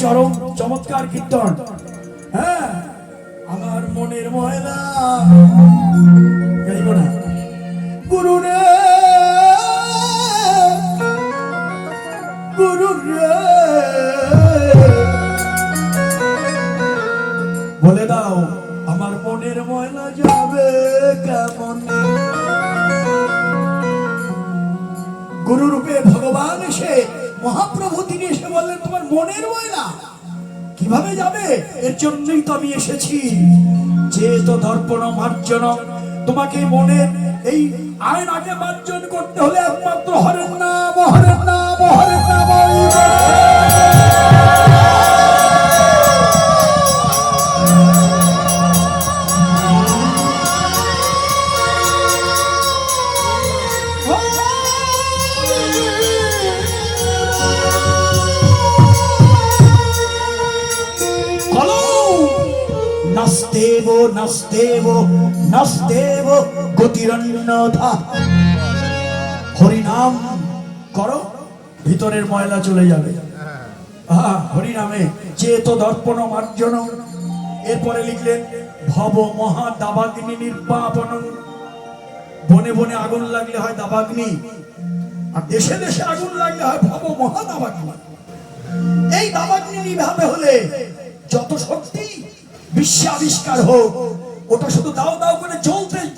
চরম চমৎকার কীর্তন। হ্যাঁ আমার মনের ময়লা। গুরু রে গুরু রে। বলে দাও, আমার মনের ময়লা যাবে কেমন? গুরুরূপে ভগবান এসে মহাপ্রভু না ময়লা। কীভাবে যাবে? এর জন্যই তো আমি এসেছি। যে তো দর্পণ মার্জন, তোমাকে মনের এই আয়নাকে মার্জন করতে হলে একমাত্র হরেন নাম হরেন নাম হরেন নাম। নাস্তেব নাস্তেব নাস্তেব গতিরন্যথা হরিনাম করো ভিতরের ময়লা চলে যাবে। আহা, হরিনামে চেত দর্পণ মার্জন এরপরে লিখলেন ভব মহা দাবাগ্নি নির্বাপন বনে বনে আগুন লাগলে হয় দাবাগ্নি আর দেশে দেশে আগুন লাগলে হয় ভব মহা দাবাগ্নি। এই দাবাগ্নি নিভাবে হলে যত শক্তি বিশ্বে আবিষ্কার হোক, ওটা শুধু দাও দাও করে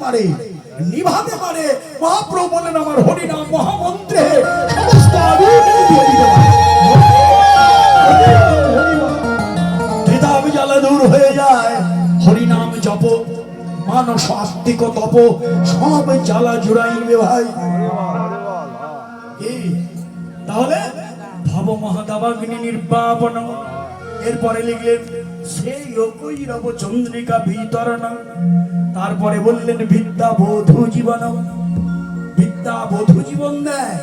পারে, নিভাতে পারে। মহাপ্রভু বলেন, আমার হরিনাম মহামন্ত্রে সমস্ত জপ, মানস আত্মিক তপ, সব জ্বালা ভাই। তাহলে ভব মহাদাবাগ্নি নির্বাপন এরপরে লিখলেন তারপরে বললেন বিদ্যা বধু জীবন। বিদ্যা বধু জীবন দেয়।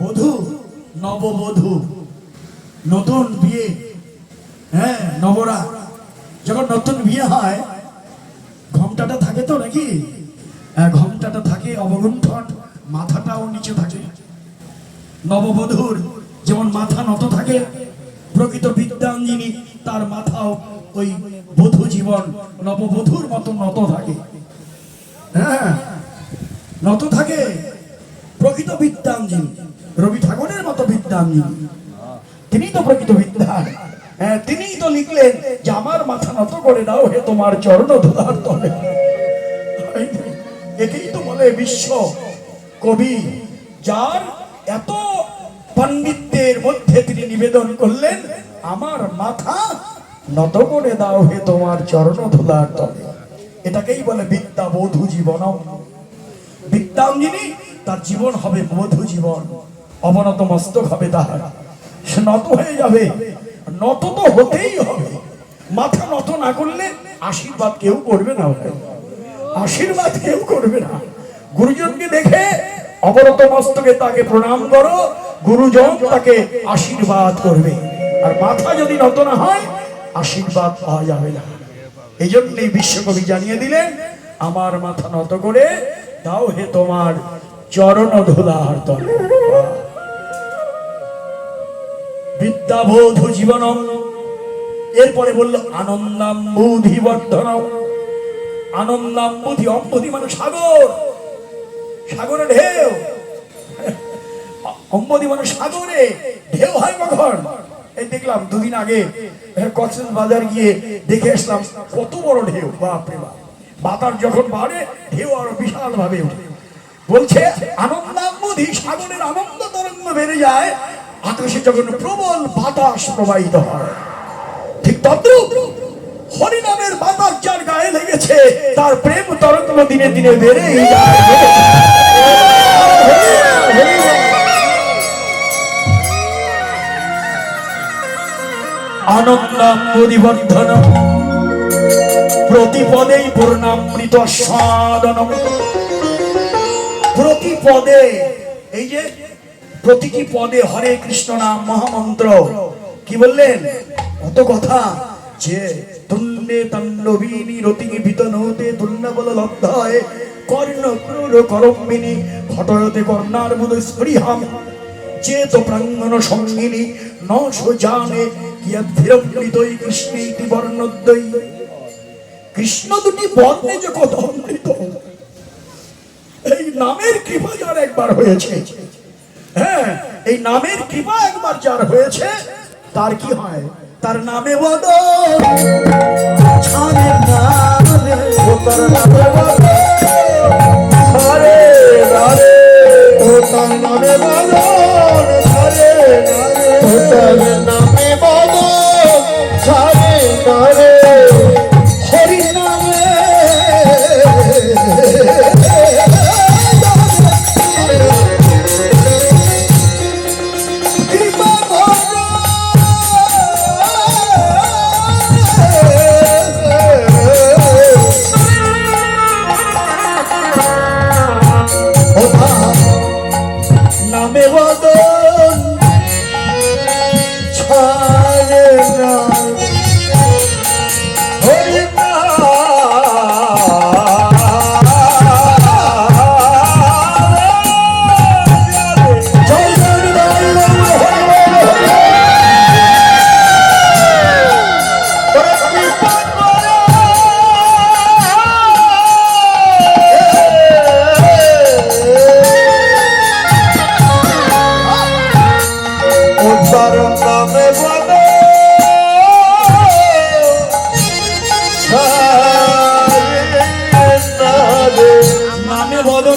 বধু নববধূ। নতুন বিয়ে। হ্যাঁ নবরা যখন নতুন বিয়ে হয় ঘমটাটা থাকে তো নাকি? হ্যাঁ, ঘমটাটা থাকে অবগুণ্ঠন মাথাটাও নিচে থাকে। নববধূর যেমন মাথা নত থাকে প্রকৃত বিদ্যাঙ্গিনী তার মাথাও ওই বধূ জীবন, নববধূর মতো নত থাকে। হ্যাঁ নত থাকে। প্রকৃত বিদ্যাঙ্গিনী রবি ঠাকুরের মতো বিদ্যাঙ্গিনী তিনি তো প্রকৃত বিদ্যা হ্যাঁ তিনিই তো লিখলেন যে আমার মাথা নত করে দাও, হে তোমার চরণ ধুলার তলে। একেই তো বলে বিশ্ব কবি, যার এত পণ্ডিতদের মধ্যে তিনি নিবেদন করলেন আমার মাথা নত করে দাও হে তোমার চরণ ধুলার তলে। এটাকেই বলে বিদ্যা বধু জীবন বিদ্যাঙ্গিনী, তার জীবন হবে বধু জীবন। অবনত মস্তক হবে তাহার। নত হয়ে যাবে। নত তো হতেই হবে। মাথা নত না করলে আশীর্বাদ কেউ করবে না আশীর্বাদ কেউ করবে না। গুরুজনকে দেখে অবনত মস্তকে তাকে প্রণাম করো। গুরুজন তাকে আশীর্বাদ করবে। আর মাথা যদি নত না হয়, আশীর্বাদ পাওয়া যাবে না। এই জন্যই বিশ্বকবি জানিয়ে দিলেন, আমার মাথা নত করে দাও হে তোমার চরণ ধুলার তলে। বিদ্যাবোধ জীবনম। এরপরে বলল, আনন্দাম্বুধি বর্ধনম। আনন্দাম্বুধি অম্বুধি মানে সাগর। সাগরে ঢেউ। অম্বুধি মানে সাগরে। ঢেউ হয় কখন? এই দেখলাম দুদিন আগে কক্সেস বাজার গিয়ে দেখে আসলাম, কত বড় ঢেউ, বাপরে বাপ। বাতাস যখন বাড়ে, ঢেউ আরও বিশাল ভাবে ওঠে। বলছে, আনন্দাম্বুধি সাগরের আনন্দ তরঙ্গ বেড়ে যায়। আকাশে যখন প্রবল বাতাস প্রবাহিত হয়, ঠিক তদ্রুপ হরিনামের বাতাস যার গায়ে লেগেছে, তার প্রেম তরঙ্গ দিনে দিনে বেড়েই যায়। আনন্দাম পরিবর্ধন। প্রতিপদেই পূর্ণামৃত সাধনম প্রতি পদে এই যে প্রতিটি পদে হরে কৃষ্ণ নাম মহামন্ত্র, কি বললেন? কত কথা। যে তুন্নে তন্নবীনি রতি বিতনতে তুন্ন বল লব্ধয় কর্ণ ক্রূর করম্বিনী ঘটয়তে কর্ণার মুদ স্পৃহাম চেত প্রাঙ্গন সঙ্গিনী, নশ জানে কৃষ্ণ দুটি বর্ণে যে কত এই নামের কৃপা যার একবার হয়েছে। হ্যাঁ এই নামের কৃপা একবার যার হয়েছে, তার কি হয়? তার নামে না তার নামে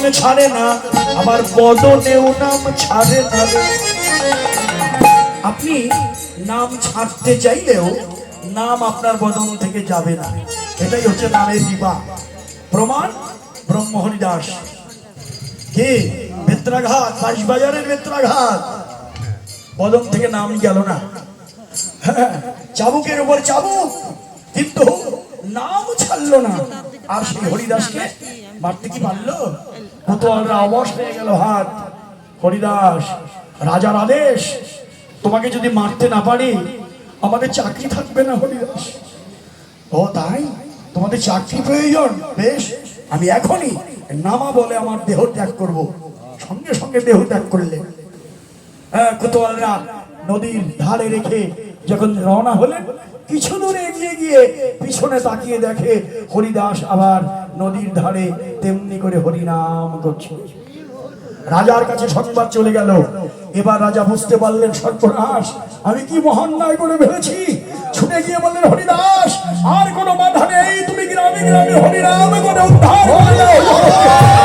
নামে ছাড়ে না আবার বদনেও নাম ছাড়ে না। আপনি নাম ছাড়তে চাইলেও নাম আপনার বদন থেকে যাবে না। এটাই হচ্ছে নামের দিবা প্রমাণ ব্রহ্মহরি দাস কে? বেত্রাঘাত বাঁশবাজারের বেত্রাঘাত। বদন থেকে নাম গেল না। হ্যাঁ, চাবুকের উপর চাবুক। কিন্তু নাম ছাড়লো না। আর সেই হরিদাসকে মারতে কি পারল? কোতোয়ালরা অবশ হয়ে গেল হাত। হরিদাস, রাজার আদেশ, তোমাকে যদি মারতে না পারি, আমাদের চাকরি থাকবে না হরিদাস। ও, তাই? তোমাদের চাকরি প্রয়োজন। বেশ, আমি এখনই নামা বলে আমার দেহ ত্যাগ করব। সঙ্গে সঙ্গে দেহ ত্যাগ করলে। কোতোয়ালরা নদীর ধারে রেখে যখন রওনা হলেন কিছু দূরে এগিয়ে গিয়ে পিছনে তাকিয়ে দেখে হরিদাস আবার নদীর ধারে তেমনি করে হরিনাম করছে। রাজার কাছে সংবাদ চলে গেল। এবার রাজা বুঝতে পারলেন, সর্বনাশ, আমি কি মহান্যায় করে ভেবেছি? ছুটে গিয়ে বললেন, হরিদাস, আর কোনো বাধা নেই, তুমি গ্রামে গ্রামে হরিনাম করে উদ্ধার।